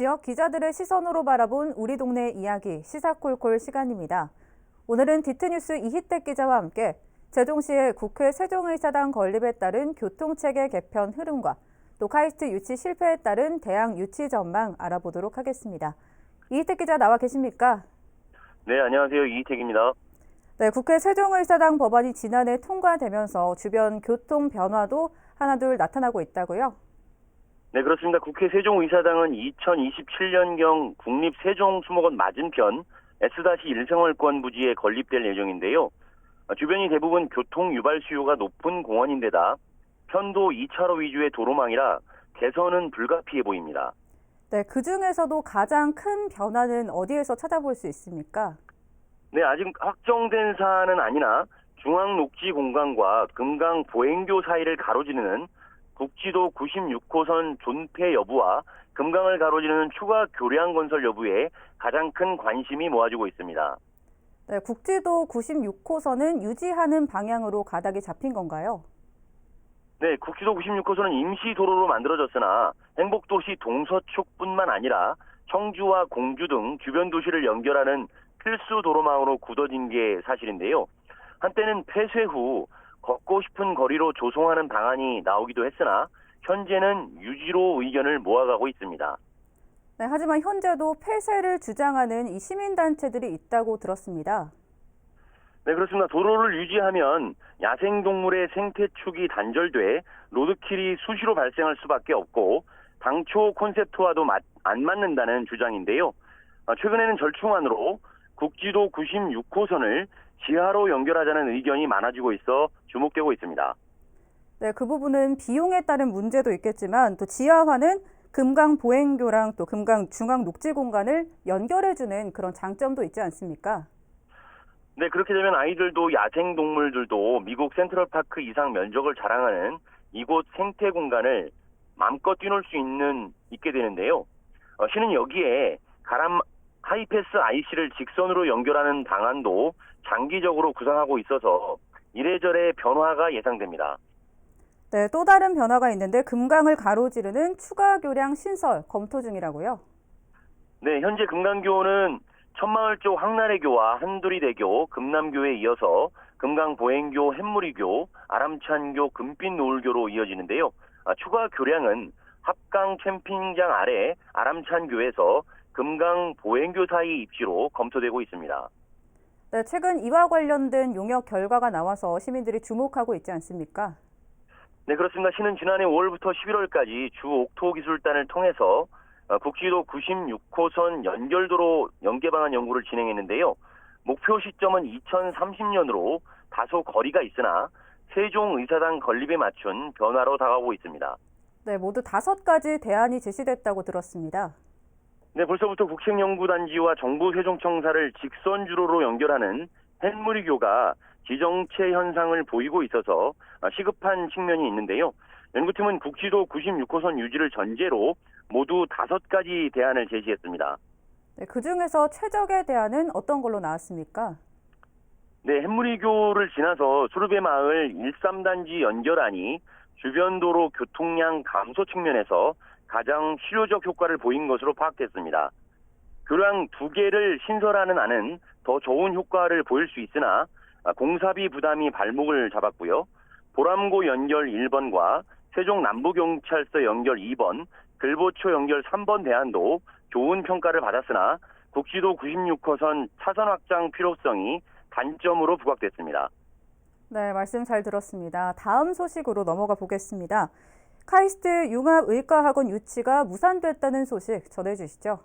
지역 기자들의 시선으로 바라본 우리 동네 이야기 시사콜콜 시간입니다. 오늘은 디트뉴스 이희택 기자와 함께 세종시의 국회 세종의사당 건립에 따른 교통체계 개편 흐름과 또 카이스트 유치 실패에 따른 대학 유치 전망 알아보도록 하겠습니다. 이희택 기자 나와 계십니까? 네, 안녕하세요. 이희택입니다. 네, 국회 세종의사당 법안이 지난해 통과되면서 주변 교통 변화도 하나둘 나타나고 있다고요? 네, 그렇습니다. 국회 세종의사당은 2027년경 국립 세종수목원 맞은편 S-1생활권 부지에 건립될 예정인데요. 어, 주변이 대부분 교통 유발 수요가 높은 공원인데다 편도 2차로 위주의 도로망이라 개선은 불가피해 보입니다. 네, 그 중에서도 가장 큰 변화는 어디에서 찾아볼 수 있습니까? 네, 아직 확정된 사안은 아니나 중앙 녹지 공간과 금강 보행교 사이를 가로지르는 국지도 96호선 존폐 여부와 금강을 가로지르는 추가 교량 건설 여부에 가장 큰 관심이 모아지고 있습니다. 네, 국지도 96호선은 유지하는 방향으로 가닥이 잡힌 건가요? 네, 국지도 96호선은 임시 도로로 만들어졌으나 행복도시 동서축뿐만 아니라 청주와 공주 등 주변 도시를 연결하는 필수 도로망으로 굳어진 게 사실인데요. 한때는 폐쇄 후 걷고 싶은 거리로 조성하는 방안이 나오기도 했으나 현재는 유지로 의견을 모아가고 있습니다. 네, 하지만 현재도 폐쇄를 주장하는 이 시민단체들이 있다고 들었습니다. 네, 그렇습니다. 도로를 유지하면 야생동물의 생태축이 단절돼 로드킬이 수시로 발생할 수밖에 없고 당초 콘셉트와도 맞, 안 맞는다는 주장인데요. 어, 최근에는 절충안으로 국지도 96호선을 지하로 연결하자는 의견이 많아지고 있어 주목되고 있습니다. 네, 그 부분은 비용에 따른 문제도 있겠지만 또 지하화는 금강 보행교랑 또 금강 중앙 녹지 공간을 연결해주는 그런 장점도 있지 않습니까? 네, 그렇게 되면 아이들도 야생 동물들도 미국 센트럴파크 이상 면적을 자랑하는 이곳 생태 공간을 마음껏 뛰놀 수 있는 있게 되는데요. 어, 시는 여기에 가람 하이패스 IC를 직선으로 연결하는 방안도 장기적으로 구상하고 있어서 이래저래 변화가 예상됩니다. 네, 또 다른 변화가 있는데 금강을 가로지르는 추가 교량 신설 검토 중이라고요. 네, 현재 금강교는 천마을 쪽 항나래교와 한두리대교, 금남교에 이어서 금강 보행교, 햇무리교, 아람찬교, 금빛 노을교로 이어지는데요. 아, 추가 교량은 합강 캠핑장 아래 아람찬교에서 금강 보행교 사이 입지로 검토되고 있습니다. 네, 최근 이와 관련된 용역 결과가 나와서 시민들이 주목하고 있지 않습니까? 네, 그렇습니다. 시는 지난해 5월부터 11월까지 주 옥토 기술단을 통해서 어, 국지도 96호선 연결도로 연계 방안 연구를 진행했는데요. 목표 시점은 2030년으로 다소 거리가 있으나 세종의사당 건립에 맞춘 변화로 다가오고 있습니다. 네, 모두 다섯 가지 대안이 제시됐다고 들었습니다. 네, 벌써부터 국책연구단지와 정부 세종청사를 직선주로로 연결하는 햇무리교가 지정체 현상을 보이고 있어서 시급한 측면이 있는데요. 연구팀은 국지도 96호선 유지를 전제로 모두 다섯 가지 대안을 제시했습니다. 네, 그 중에서 최적의 대안은 어떤 걸로 나왔습니까? 네, 햇무리교를 지나서 수르베 마을 13단지 연결안이 주변 도로 교통량 감소 측면에서 가장 실효적 효과를 보인 것으로 파악됐습니다. 교량 두 개를 신설하는 안은 더 좋은 효과를 보일 수 있으나 공사비 부담이 발목을 잡았고요. 보람고 연결 1번과 세종 남부경찰서 연결 2번, 글보초 연결 3번 대안도 좋은 평가를 받았으나 국지도 96호선 차선 확장 필요성이 단점으로 부각됐습니다. 네, 말씀 잘 들었습니다. 다음 소식으로 넘어가 보겠습니다. 카이스트 융합의과학원 유치가 무산됐다는 소식 전해주시죠.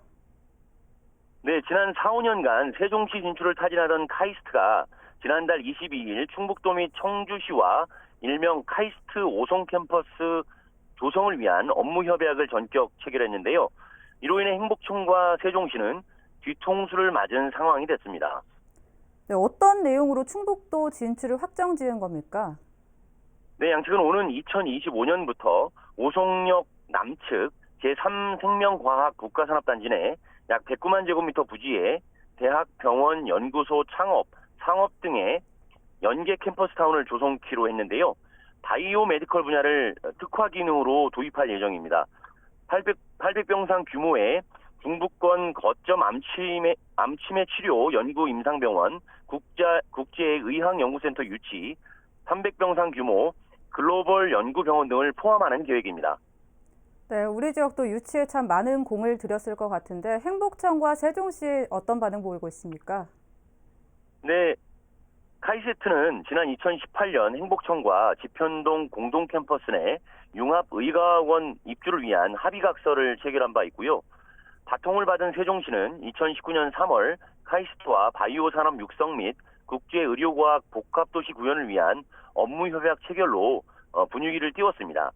네, 지난 4, 5년간 세종시 진출을 타진하던 카이스트가 지난달 22일 충북도 및 청주시와 일명 카이스트 오송 캠퍼스 조성을 위한 업무 협약을 전격 체결했는데요. 이로 인해 행복청과 세종시는 뒤통수를 맞은 상황이 됐습니다. 네, 어떤 내용으로 충북도 진출을 확정 지은 겁니까? 네, 양측은 오는 2025년부터 오송역 남측 제3생명과학 국가산업단지 내 약 109만 제곱미터 부지에 대학, 병원, 연구소, 창업, 상업 등의 연계 캠퍼스타운을 조성키로 했는데요. 바이오 메디컬 분야를 특화 기능으로 도입할 예정입니다. 800, 800병상 규모의 중부권 거점 암침해, 암침해 치료 연구 임상병원, 국제의학연구센터 유치, 300병상 규모 글로벌 연구병원 등을 포함하는 계획입니다. 네, 우리 지역도 유치에 참 많은 공을 들였을 것 같은데 행복청과 세종시 어떤 반응 보이고 있습니까? 네, 카이세트는 지난 2018년 행복청과 지편동 공동 캠퍼스 내 융합의과학원 입주를 위한 합의각서를 체결한 바 있고요. 바통을 받은 세종시는 2019년 3월 카이스트와 바이오 산업 육성 및 국제 의료과학 복합도시 구현을 위한 업무 협약 체결로 어, 분위기를 띄웠습니다.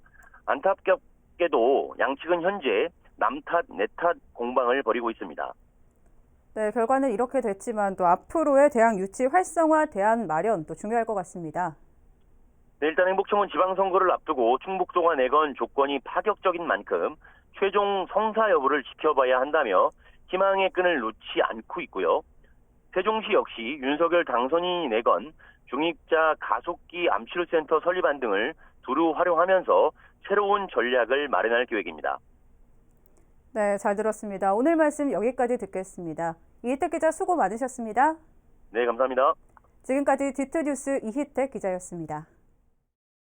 안타깝게도 양측은 현재 남탓, 내탓 공방을 벌이고 있습니다. 네, 결과는 이렇게 됐지만 또 앞으로의 대학 유치 활성화 대안 마련 또 중요할 것 같습니다. 네, 일단 행복청은 지방선거를 앞두고 충북도가 내건 조건이 파격적인 만큼 최종 성사 여부를 지켜봐야 한다며 희망의 끈을 놓지 않고 있고요. 세종시 역시 윤석열 당선인이 내건 중입자 가속기 암치료센터 설립안 등을 두루 활용하면서 새로운 전략을 마련할 계획입니다. 네, 잘 들었습니다. 오늘 말씀 여기까지 듣겠습니다. 이희택 기자 수고 많으셨습니다. 네, 감사합니다. 지금까지 디트뉴스 이희택 기자였습니다.